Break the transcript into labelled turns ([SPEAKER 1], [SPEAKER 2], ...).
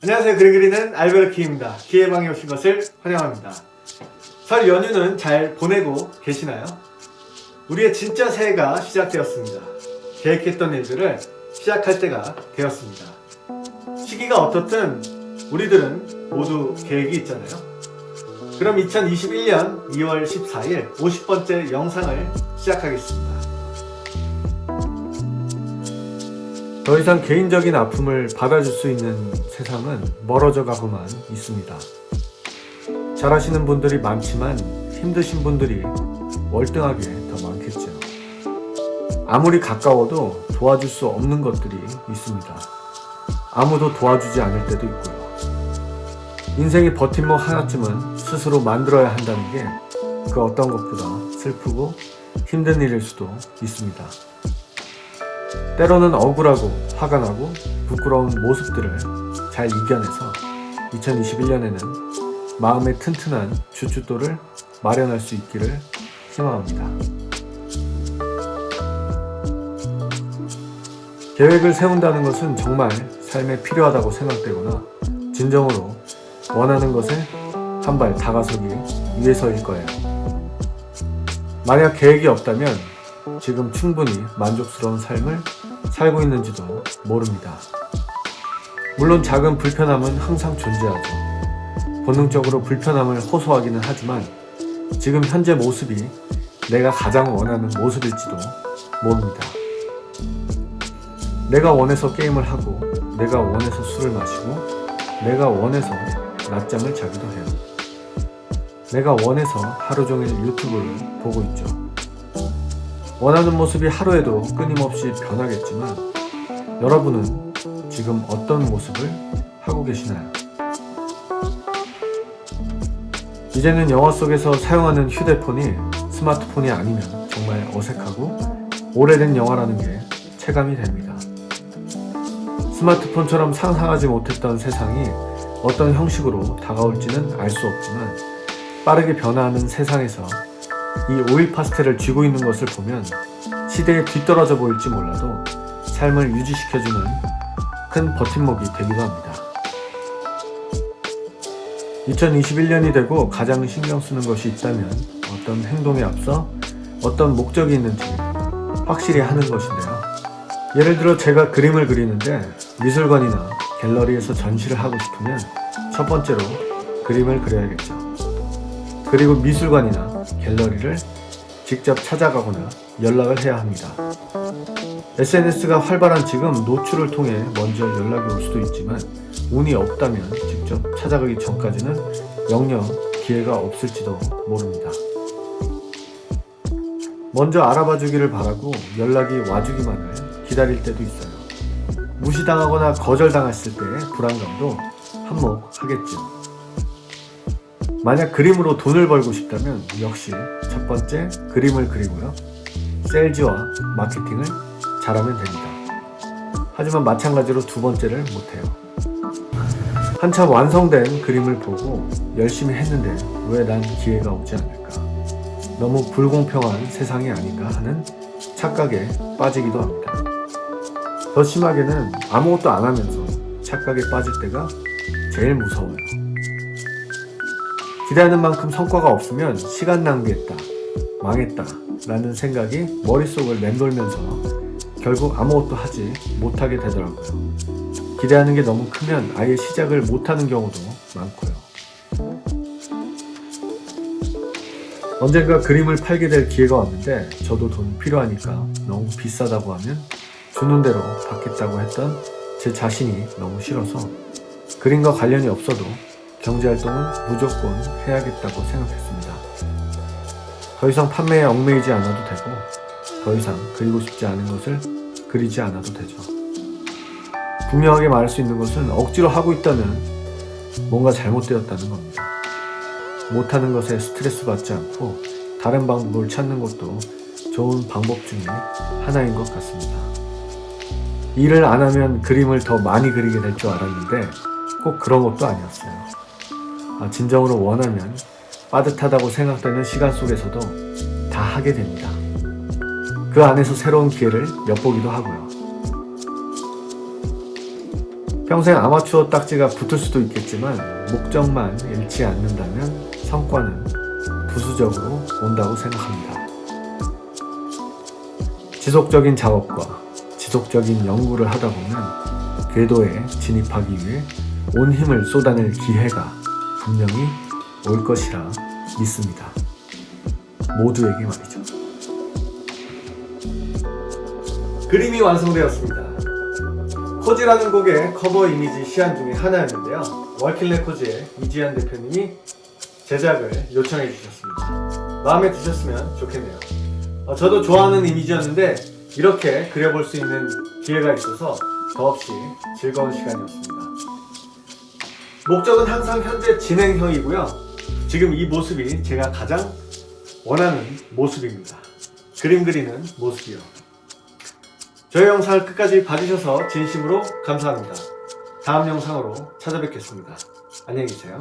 [SPEAKER 1] 안녕하세요. 그림 그리는 알베르키입니다. 기회방에 오신 것을 환영합니다. 설 연휴는 잘 보내고 계시나요? 우리의 진짜 새해가 시작되었습니다. 계획했던 일들을 시작할 때가 되었습니다. 시기가 어떻든 우리들은 모두 계획이 있잖아요. 그럼 2021년 2월 14일 50번째 영상을 시작하겠습니다. 더 이상 개인적인 아픔을 받아줄 수 있는 세상은 멀어져 가고만 있습니다. 잘하시는 분들이 많지만 힘드신 분들이 월등하게 더 많겠죠. 아무리 가까워도 도와줄 수 없는 것들이 있습니다. 아무도 도와주지 않을 때도 있고요. 인생의 버팀목 하나쯤은 스스로 만들어야 한다는 게 그 어떤 것보다 슬프고 힘든 일일 수도 있습니다. 때로는 억울하고 화가 나고 부끄러운 모습들을 잘 이겨내서 2021년에는 마음의 튼튼한 주춧돌을 마련할 수 있기를 희망합니다. 계획을 세운다는 것은 정말 삶에 필요하다고 생각되거나 진정으로 원하는 것에 한 발 다가서기 위해서일 거예요. 만약 계획이 없다면 지금 충분히 만족스러운 삶을 살고 있는지도 모릅니다. 물론 작은 불편함은 항상 존재하죠. 본능적으로 불편함을 호소하기는 하지만 지금 현재 모습이 내가 가장 원하는 모습일지도 모릅니다. 내가 원해서 게임을 하고, 내가 원해서 술을 마시고, 내가 원해서 낮잠을 자기도 해요. 내가 원해서 하루 종일 유튜브를 보고 있죠. 원하는 모습이 하루에도 끊임없이 변하겠지만 여러분은 지금 어떤 모습을 하고 계시나요? 이제는 영화 속에서 사용하는 휴대폰이 스마트폰이 아니면 정말 어색하고 오래된 영화라는 게 체감이 됩니다. 스마트폰처럼 상상하지 못했던 세상이 어떤 형식으로 다가올지는 알 수 없지만 빠르게 변화하는 세상에서 이 오일 파스텔을 쥐고 있는 것을 보면 시대에 뒤떨어져 보일지 몰라도 삶을 유지시켜주는 큰 버팀목이 되기도 합니다. 2021년이 되고 가장 신경 쓰는 것이 있다면 어떤 행동에 앞서 어떤 목적이 있는지 확실히 하는 것인데요. 예를 들어 제가 그림을 그리는데 미술관이나 갤러리에서 전시를 하고 싶으면 첫 번째로 그림을 그려야겠죠. 그리고 미술관이나 갤러리를 직접 찾아가거나 연락을 해야 합니다. SNS가 활발한 지금 노출을 통해 먼저 연락이 올 수도 있지만 운이 없다면 직접 찾아가기 전까지는 영영 기회가 없을지도 모릅니다. 먼저 알아봐 주기를 바라고 연락이 와주기만을 기다릴 때도 있어요. 무시당하거나 거절당했을 때의 불안감도 한몫하겠죠. 만약 그림으로 돈을 벌고 싶다면 역시 첫 번째 그림을 그리고요. 셀즈와 마케팅을 잘하면 됩니다. 하지만 마찬가지로 두 번째를 못해요. 한참 완성된 그림을 보고 열심히 했는데 왜 난 기회가 오지 않을까? 너무 불공평한 세상이 아닌가 하는 착각에 빠지기도 합니다. 더 심하게는 아무것도 안 하면서 착각에 빠질 때가 제일 무서워요. 기대하는 만큼 성과가 없으면 시간 낭비했다, 망했다 라는 생각이 머릿속을 맴돌면서 결국 아무것도 하지 못하게 되더라고요. 기대하는 게 너무 크면 아예 시작을 못하는 경우도 많고요. 언젠가 그림을 팔게 될 기회가 왔는데 저도 돈 필요하니까 너무 비싸다고 하면 주는 대로 받겠다고 했던 제 자신이 너무 싫어서 그림과 관련이 없어도 경제활동은 무조건 해야겠다고 생각했습니다. 더 이상 판매에 얽매이지 않아도 되고 더 이상 그리고 싶지 않은 것을 그리지 않아도 되죠. 분명하게 말할 수 있는 것은 억지로 하고 있다면 뭔가 잘못되었다는 겁니다. 못하는 것에 스트레스 받지 않고 다른 방법을 찾는 것도 좋은 방법 중에 하나인 것 같습니다. 일을 안 하면 그림을 더 많이 그리게 될 줄 알았는데 꼭 그런 것도 아니었어요. 아, 진정으로 원하면 빠듯하다고 생각되는 시간 속에서도 다 하게 됩니다. 그 안에서 새로운 기회를 엿보기도 하고요. 평생 아마추어 딱지가 붙을 수도 있겠지만 목적만 잃지 않는다면 성과는 부수적으로 온다고 생각합니다. 지속적인 작업과 지속적인 연구를 하다 보면 궤도에 진입하기 위해 온 힘을 쏟아낼 기회가 분명히 올 것이라 믿습니다. 모두에게 말이죠. 그림이 완성되었습니다. 코지라는 곡의 커버 이미지 시안 중에 하나였는데요. 월킬 레코즈의 이지한 대표님이 제작을 요청해 주셨습니다. 마음에 드셨으면 좋겠네요. 어, 저도 좋아하는 이미지였는데 이렇게 그려볼 수 있는 기회가 있어서 더없이 즐거운 시간이었습니다. 목적은 항상 현재 진행형이고요. 지금 이 모습이 제가 가장 원하는 모습입니다. 그림 그리는 모습이요. 저희 영상을 끝까지 봐주셔서 진심으로 감사합니다. 다음 영상으로 찾아뵙겠습니다. 안녕히 계세요.